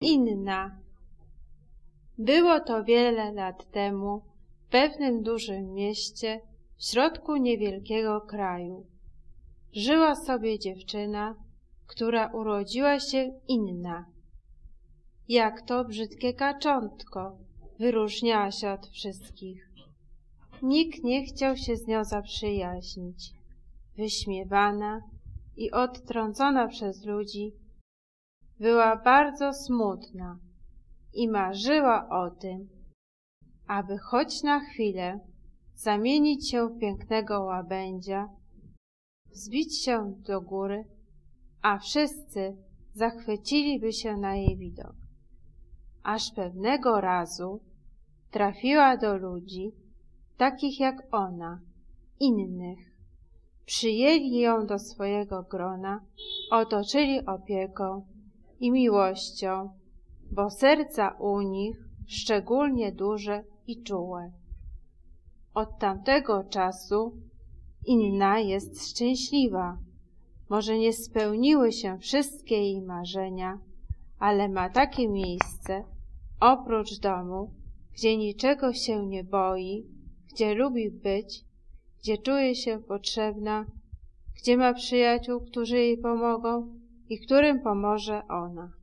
inna. Było to wiele lat temu w pewnym dużym mieście w środku niewielkiego kraju. Żyła sobie dziewczyna, która urodziła się inna. Jak to brzydkie kaczątko, wyróżniała się od wszystkich. Nikt nie chciał się z nią zaprzyjaźnić. Wyśmiewana i odtrącona przez ludzi, była bardzo smutna i marzyła o tym, aby choć na chwilę zamienić się w pięknego łabędzia, wzbić się do góry, a wszyscy zachwyciliby się na jej widok. Aż pewnego razu trafiła do ludzi, takich jak ona, innych. Przyjęli ją do swojego grona, otoczyli opieką i miłością, bo serca u nich szczególnie duże i czułe. Od tamtego czasu inna jest szczęśliwa. Może nie spełniły się wszystkie jej marzenia, ale ma takie miejsce, oprócz domu, gdzie niczego się nie boi, gdzie lubi być, gdzie czuje się potrzebna, gdzie ma przyjaciół, którzy jej pomogą i którym pomoże ona.